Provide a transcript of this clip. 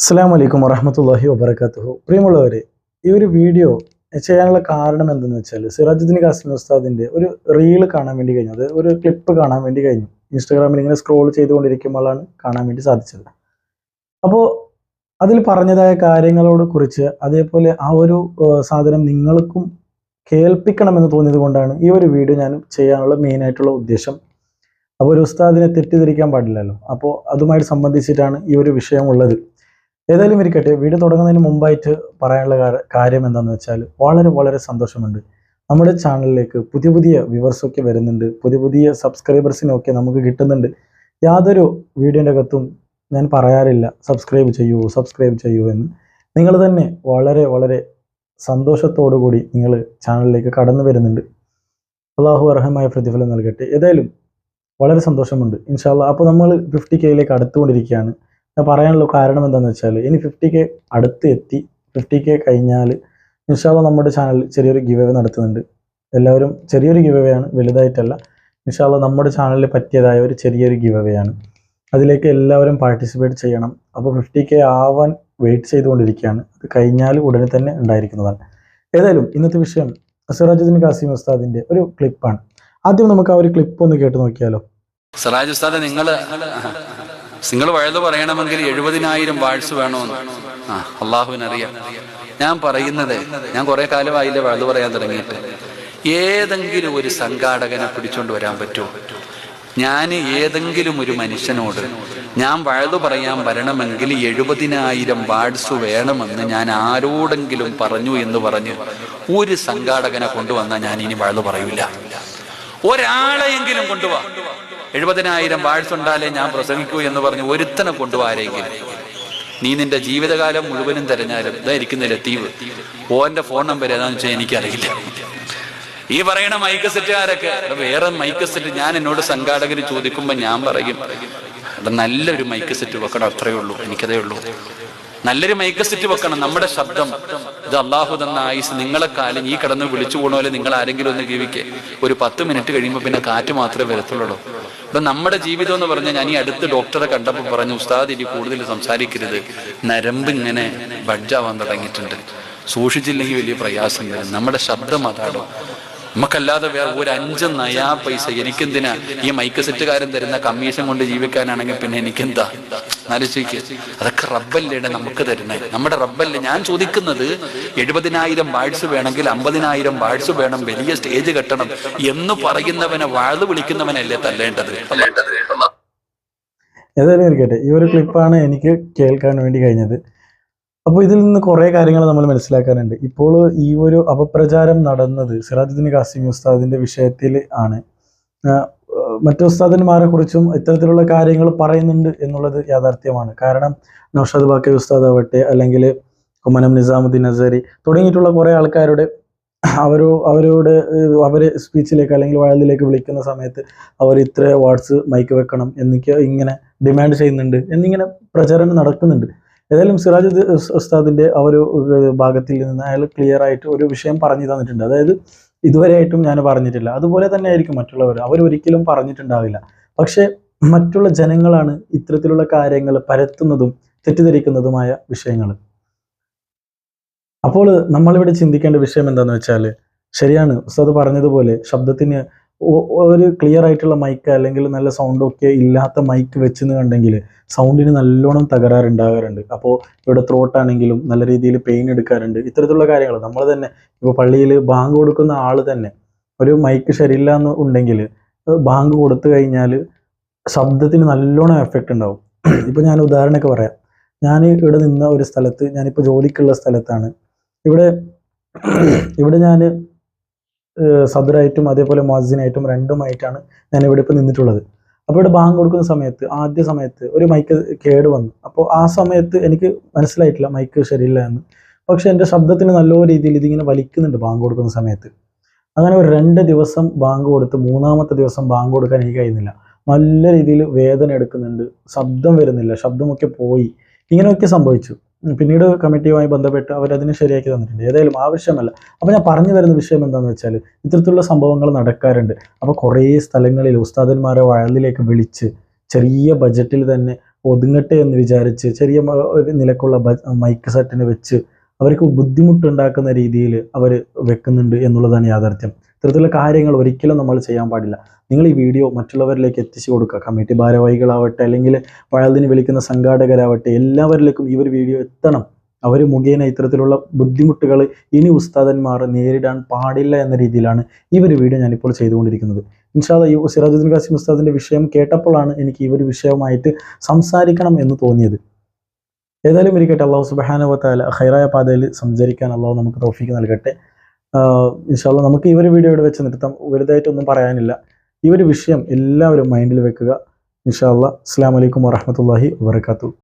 അസ്സാം വലൈക്കും വറഹമത്തല്ലാഹി വബർക്കാത്തു പ്രിയമുള്ളവരെ ഈ ഒരു വീഡിയോ ചെയ്യാനുള്ള കാരണം എന്തെന്ന് വെച്ചാൽ സിറാജുദ്ദീൻ കാസിം ഉസ്താദിന്റെ ഒരു റീൽ കാണാൻ വേണ്ടി കഴിഞ്ഞു. അത് ഒരു ക്ലിപ്പ് കാണാൻ വേണ്ടി കഴിഞ്ഞു. ഇൻസ്റ്റാഗ്രാമിൽ ഇങ്ങനെ സ്ക്രോൾ ചെയ്തുകൊണ്ടിരിക്കുമ്പോഴാണ് കാണാൻ വേണ്ടി സാധിച്ചത്. അപ്പോൾ അതിൽ പറഞ്ഞതായ കാര്യങ്ങളോട് കുറിച്ച് അതേപോലെ ആ ഒരു സാധനം നിങ്ങൾക്കും കേൾപ്പിക്കണമെന്ന് തോന്നിയത് കൊണ്ടാണ് ഈ ഒരു വീഡിയോ ഞാൻ ചെയ്യാനുള്ള മെയിൻ ആയിട്ടുള്ള ഉദ്ദേശം. അപ്പോൾ ഒരു ഉസ്താദിനെ തെറ്റിദ്ധരിക്കാൻ പാടില്ലല്ലോ. അപ്പോൾ അതുമായിട്ട് സംബന്ധിച്ചിട്ടാണ് ഈ ഒരു വിഷയം ഉള്ളത്. ഏതായാലും ഇരിക്കട്ടെ. വീഡിയോ തുടങ്ങുന്നതിന് മുമ്പായിട്ട് പറയാനുള്ള കാര- കാര്യം എന്താണെന്ന് വെച്ചാൽ വളരെ വളരെ സന്തോഷമുണ്ട്. നമ്മുടെ ചാനലിലേക്ക് പുതിയ പുതിയ വ്യൂവേഴ്സൊക്കെ വരുന്നുണ്ട്. പുതിയ പുതിയ സബ്സ്ക്രൈബേഴ്സിനൊക്കെ നമുക്ക് കിട്ടുന്നുണ്ട്. യാതൊരു വീഡിയോന്റെ അകത്തും ഞാൻ പറയാറില്ല. സബ്സ്ക്രൈബ് ചെയ്യൂ സബ്സ്ക്രൈബ് ചെയ്യൂ എന്ന്. നിങ്ങൾ തന്നെ വളരെ വളരെ സന്തോഷത്തോടു കൂടി നിങ്ങൾ ചാനലിലേക്ക് കടന്നു വരുന്നുണ്ട്. അള്ളാഹു അർഹമായ പ്രതിഫലം നൽകട്ടെ. ഏതായാലും വളരെ സന്തോഷമുണ്ട്. ഇൻഷാല്ല അപ്പോൾ നമ്മൾ ഫിഫ്റ്റി കെയിലേക്ക് അടുത്തുകൊണ്ടിരിക്കുകയാണ്. ഞാൻ പറയാനുള്ള കാരണം എന്താണെന്ന് വെച്ചാൽ ഇനി ഫിഫ്റ്റി കെ അടുത്ത് എത്തി ഫിഫ്റ്റി കെ കഴിഞ്ഞാൽ ഇൻഷാല്ല നമ്മുടെ ചാനൽ ചെറിയൊരു ഗിവ് അവേ നടത്തുന്നുണ്ട്. എല്ലാവരും ചെറിയൊരു ഗിവ് അവേ ആണ് വലുതായിട്ടല്ല. ഇൻഷാല്ല നമ്മുടെ ചാനലിൽ പറ്റിയതായ ഒരു ചെറിയൊരു ഗിവ് അവേ ആണ്. അതിലേക്ക് എല്ലാവരും പാർട്ടിസിപ്പേറ്റ് ചെയ്യണം. അപ്പോൾ ഫിഫ്റ്റി കെ ആവാൻ വെയിറ്റ് ചെയ്തുകൊണ്ടിരിക്കുകയാണ്. അത് കഴിഞ്ഞാൽ ഉടനെ തന്നെ ഉണ്ടായിരിക്കുന്നതാണ്. ഏതായാലും ഇന്നത്തെ വിഷയം സിറാജുദ്ദീൻ കാസിം ഉസ്താദിന്റെ ഒരു ക്ലിപ്പാണ് ആദ്യം നമുക്ക് ആ ഒരു ക്ലിപ്പ് ഒന്ന് കേട്ട് നോക്കിയാലോ? സിറാജ് ഉസ്താദ് നിങ്ങൾ നിങ്ങൾ വഴുത് പറയണമെങ്കിൽ എഴുപതിനായിരം വാഴ്സ് വേണമെന്ന്. ആ അള്ളാഹുവിനറിയാം. ഞാൻ പറയുന്നത് ഞാൻ കുറെ കാലമായില്ലേ വഴുത് പറയാൻ തുടങ്ങിയിട്ട്. ഏതെങ്കിലും ഒരു സംഘാടകനെ പിടിച്ചോണ്ട് വരാൻ പറ്റുമോ? ഞാൻ ഏതെങ്കിലും ഒരു മനുഷ്യനോട് ഞാൻ വഴുതു പറയാൻ വരണമെങ്കിൽ എഴുപതിനായിരം വാഴ്സ് വേണമെന്ന് ഞാൻ ആരോടെങ്കിലും പറഞ്ഞു എന്ന് പറഞ്ഞ് ഒരു സംഘാടകനെ കൊണ്ടുവന്നാൽ ഞാൻ ഇനി വഴുതു പറയൂല. ഒരാളെയെങ്കിലും കൊണ്ടുപോവാ എഴുപതിനായിരം വാഴ്സ് ഉണ്ടാലേ ഞാൻ പ്രസംഗിക്കൂ എന്ന് പറഞ്ഞ് ഒരുത്തനെ കൊണ്ടുപോകാരെങ്കിൽ നീ നിന്റെ ജീവിതകാലം മുഴുവനും തിരഞ്ഞാലും ഇതാ ഇരിക്കുന്ന ലത്തീവ് ഓന്റെ ഫോൺ നമ്പർ ഏതാന്ന് വെച്ചാൽ എനിക്കറിയില്ല. ഈ പറയണ മൈക്ക് സെറ്റുകാരൊക്കെ വേറെ മൈക്ക് സെറ്റ് ഞാൻ എന്നോട് സംഘാടകർ ചോദിക്കുമ്പോൾ ഞാൻ പറയും നല്ലൊരു മൈക്ക് സെറ്റ് വെക്കണം അത്രയേ ഉള്ളൂ എനിക്കതേ ഉള്ളൂ. നല്ലൊരു മൈക്ക് സെറ്റ് വെക്കണം നമ്മുടെ ശബ്ദം. ഇത് അള്ളാഹു തന്ന ആയുസ് നിങ്ങളെ കാലം ഈ കടന്ന് വിളിച്ചു പോകണ പോലെ നിങ്ങൾ ആരെങ്കിലും ഒന്ന് ജീവിക്കേ. ഒരു പത്ത് മിനിറ്റ് കഴിയുമ്പോൾ പിന്നെ കാറ്റ് മാത്രമേ വരത്തുള്ളൂ. ഇപ്പൊ നമ്മുടെ ജീവിതം എന്ന് പറഞ്ഞാൽ ഞാൻ ഈ അടുത്ത് ഡോക്ടറെ കണ്ടപ്പോൾ പറഞ്ഞു ഉസ്താദ് ഇനി കൂടുതൽ സംസാരിക്കരുത്. നരമ്പ് ഇങ്ങനെ ബഡ്ജാവാൻ തുടങ്ങിയിട്ടുണ്ട്. സൂക്ഷിച്ചില്ലെങ്കിൽ വലിയ പ്രയാസം വരും. നമ്മുടെ ശബ്ദം അതാണോ? നമുക്കല്ലാതെ വേറെ ഒരു അഞ്ച് നയാ പൈസ എനിക്കെന്തിനാ? ഈ മൈക്ക് സെറ്റുകാരൻ തരുന്ന കമ്മീഷൻ കൊണ്ട് ജീവിക്കാനാണെങ്കിൽ പിന്നെ എനിക്കെന്താ? ആലോചിക്ക്. അതൊക്കെ റബ്ബല്ലേ നമുക്ക് തരുന്നത് നമ്മുടെ റബ്ബല്ലേ ഞാൻ ചോദിക്കുന്നത് എഴുപതിനായിരം വാഴ്സ് വേണമെങ്കിൽ അമ്പതിനായിരം വാഴ്സ് വേണം വലിയ സ്റ്റേജ് കെട്ടണം എന്ന് പറയുന്നവനെ വാഴ് വിളിക്കുന്നവനല്ലേ തല്ലേണ്ടത്? ഏതായാലും ഇരിക്കട്ടെ ഈ ഒരു ക്ലിപ്പാണ് എനിക്ക് കേൾക്കാൻ വേണ്ടി കഴിഞ്ഞത്. അപ്പോൾ ഇതിൽ നിന്ന് കുറേ കാര്യങ്ങൾ നമ്മൾ മനസ്സിലാക്കാനുണ്ട്. ഇപ്പോൾ ഈ ഒരു അപപ്രചാരം നടന്നത് സിറാജുദ്ദീൻ കാസിം ഉസ്താദിന്റെ വിഷയത്തിൽ ആണ്. മറ്റു ഉസ്താദന്മാരെ കുറിച്ചും ഇത്തരത്തിലുള്ള കാര്യങ്ങൾ പറയുന്നുണ്ട് എന്നുള്ളത് യാഥാർത്ഥ്യമാണ്. കാരണം നൌഷാദ് ബാക്കി ഉസ്താദ് ആവട്ടെ അല്ലെങ്കിൽ കുമ്മനം നിസാമുദ്ദീൻ അസരി തുടങ്ങിയിട്ടുള്ള കുറേ ആൾക്കാരുടെ അവരോ അവരോട് അവരെ സ്പീച്ചിലേക്ക് അല്ലെങ്കിൽ വയലിലേക്ക് വിളിക്കുന്ന സമയത്ത് അവർ ഇത്ര വാട്സ് മൈക്ക് വെക്കണം എന്നൊക്കെ ഇങ്ങനെ ഡിമാൻഡ് ചെയ്യുന്നുണ്ട് എന്നിങ്ങനെ പ്രചാരണം നടക്കുന്നുണ്ട്. ഏതായാലും സിറാജ് ഉസ്താദിന്റെ ആ ഒരു ഭാഗത്തിൽ നിന്ന് അയാൾ ക്ലിയർ ആയിട്ട് ഒരു വിഷയം പറഞ്ഞു തന്നിട്ടുണ്ട്. അതായത് ഇതുവരെയായിട്ടും ഞാൻ പറഞ്ഞിട്ടില്ല. അതുപോലെ തന്നെ ആയിരിക്കും മറ്റുള്ളവർ. അവർ ഒരിക്കലും പറഞ്ഞിട്ടുണ്ടാവില്ല. പക്ഷെ മറ്റുള്ള ജനങ്ങളാണ് ഇത്തരത്തിലുള്ള കാര്യങ്ങൾ പരത്തുന്നതും തെറ്റിദ്ധരിക്കുന്നതുമായ വിഷയങ്ങൾ. അപ്പോൾ നമ്മളിവിടെ ചിന്തിക്കേണ്ട വിഷയം എന്താണെന്ന് വെച്ചാൽ ശരിയാണ്. ഉസ്താദ് പറഞ്ഞതുപോലെ ശബ്ദത്തിന് ഒരു ക്ലിയർ ആയിട്ടുള്ള മൈക്ക് അല്ലെങ്കിൽ നല്ല സൗണ്ട് ഒക്കെ ഇല്ലാത്ത മൈക്ക് വെച്ചെന്ന് കണ്ടെങ്കിൽ സൗണ്ടിന് നല്ലോണം തകരാറുണ്ടാകാറുണ്ട് അപ്പോൾ ഇവിടെ ത്രോട്ട് ആണെങ്കിലും നല്ല രീതിയിൽ പെയിൻ എടുക്കാറുണ്ട്. ഇത്തരത്തിലുള്ള കാര്യങ്ങൾ നമ്മൾ തന്നെ ഇപ്പോൾ പള്ളിയിൽ ബാങ്ക് കൊടുക്കുന്ന ആൾ തന്നെ ഒരു മൈക്ക് ശരിയില്ല എന്ന് ഉണ്ടെങ്കിൽ ബാങ്ക് കൊടുത്തു കഴിഞ്ഞാൽ ശബ്ദത്തിന് നല്ലോണം എഫക്റ്റ് ഉണ്ടാവും ഇപ്പോൾ ഞാൻ ഉദാഹരണമൊക്കെ പറയാം. ഞാൻ ഇവിടെ നിന്ന ഒരു സ്ഥലത്ത് ഞാനിപ്പോൾ ജോലിക്കുള്ള സ്ഥലത്താണ്. ഇവിടെ ഇവിടെ ഞാൻ സദറായിട്ടും അതേപോലെ മൊസിനായിട്ടും രണ്ടുമായിട്ടാണ് ഞാൻ ഇവിടെ ഇപ്പോൾ നിന്നിട്ടുള്ളത്. അപ്പോൾ ഇവിടെ ബാങ്ക് കൊടുക്കുന്ന സമയത്ത് ആദ്യ സമയത്ത് ഒരു മൈക്ക് കേട് വന്നു. അപ്പോൾ ആ സമയത്ത് എനിക്ക് മനസ്സിലായിട്ടില്ല മൈക്ക് ശരിയില്ല എന്ന്. പക്ഷേ എന്റെ ശബ്ദത്തിന് നല്ല രീതിയിൽ ഇതിങ്ങനെ വലിക്കുന്നുണ്ട് ബാങ്ക് കൊടുക്കുന്ന സമയത്ത്. അങ്ങനെ ഒരു രണ്ട് ദിവസം ബാങ്ക് കൊടുത്ത് മൂന്നാമത്തെ ദിവസം ബാങ്ക് കൊടുക്കാൻ എനിക്ക് കഴിയുന്നില്ല. നല്ല രീതിയിൽ വേദന എടുക്കുന്നുണ്ട് ശബ്ദം വരുന്നില്ല ശബ്ദമൊക്കെ പോയി. ഇങ്ങനെയൊക്കെ സംഭവിച്ചു. പിന്നീട് കമ്മിറ്റിയുമായി ബന്ധപ്പെട്ട് അവരതിനെ ശരിയാക്കി തന്നിട്ടുണ്ട്. ഏതായാലും ആവശ്യമല്ല. അപ്പോൾ ഞാൻ പറഞ്ഞു വരുന്ന വിഷയം എന്താണെന്ന് വെച്ചാൽ ഇത്തരത്തിലുള്ള സംഭവങ്ങൾ നടക്കാറുണ്ട്. അപ്പോൾ കുറേ സ്ഥലങ്ങളിൽ ഉസ്താദന്മാരെ വയലിലേക്ക് വിളിച്ച് ചെറിയ ബജറ്റിൽ തന്നെ ഒതുങ്ങട്ടെ എന്ന് വിചാരിച്ച് ചെറിയ നിലക്കുള്ള മൈക്ക് സെറ്റിന് വെച്ച് അവർക്ക് ബുദ്ധിമുട്ടുണ്ടാക്കുന്ന രീതിയിൽ അവർ വെക്കുന്നുണ്ട് എന്നുള്ളതാണ് യാഥാർത്ഥ്യം. ഇത്തരത്തിലുള്ള കാര്യങ്ങൾ ഒരിക്കലും നമ്മൾ ചെയ്യാൻ പാടില്ല. നിങ്ങൾ ഈ വീഡിയോ മറ്റുള്ളവരിലേക്ക് എത്തിച്ചു കൊടുക്കുക. കമ്മിറ്റി ഭാരവാഹികളാവട്ടെ അല്ലെങ്കിൽ പഴയതിന് വിളിക്കുന്ന സംഘാടകരാവട്ടെ എല്ലാവരിലേക്കും ഈ ഒരു വീഡിയോ എത്തണം. അവർ മുഖേന ഇത്തരത്തിലുള്ള ബുദ്ധിമുട്ടുകൾ ഇനി ഉസ്താദന്മാർ നേരിടാൻ പാടില്ല എന്ന രീതിയിലാണ് ഈ ഒരു വീഡിയോ ഞാനിപ്പോൾ ചെയ്തുകൊണ്ടിരിക്കുന്നത്. ഇൻഷാദ് ഈ സിറാജുദ്ദീൻ ഖാസിം ഉസ്താദിന്റെ വിഷയം കേട്ടപ്പോഴാണ് എനിക്ക് ഈ ഒരു വിഷയമായിട്ട് സംസാരിക്കണം എന്ന് തോന്നിയത്. ഏതായാലും ഇരിക്കട്ടെ. അള്ളാഹു സുബാനുവത്താല ഹൈറായ പാതയിൽ സഞ്ചരിക്കാൻ അള്ളാഹു നമുക്ക് തോഫിക്ക് നൽകട്ടെ. ഇൻഷാല്ല നമുക്ക് ഈ ഒരു വീഡിയോ ഇവിടെ വെച്ച് നിർത്താം. വലുതായിട്ടൊന്നും പറയാനില്ല. ഈ ഒരു വിഷയം എല്ലാവരും മൈൻഡിൽ വെക്കുക. ഇൻഷാല്ല അസ്സാം വലൈക്കും വാഹമത്തല്ലാഹി വാബർക്കാത്തു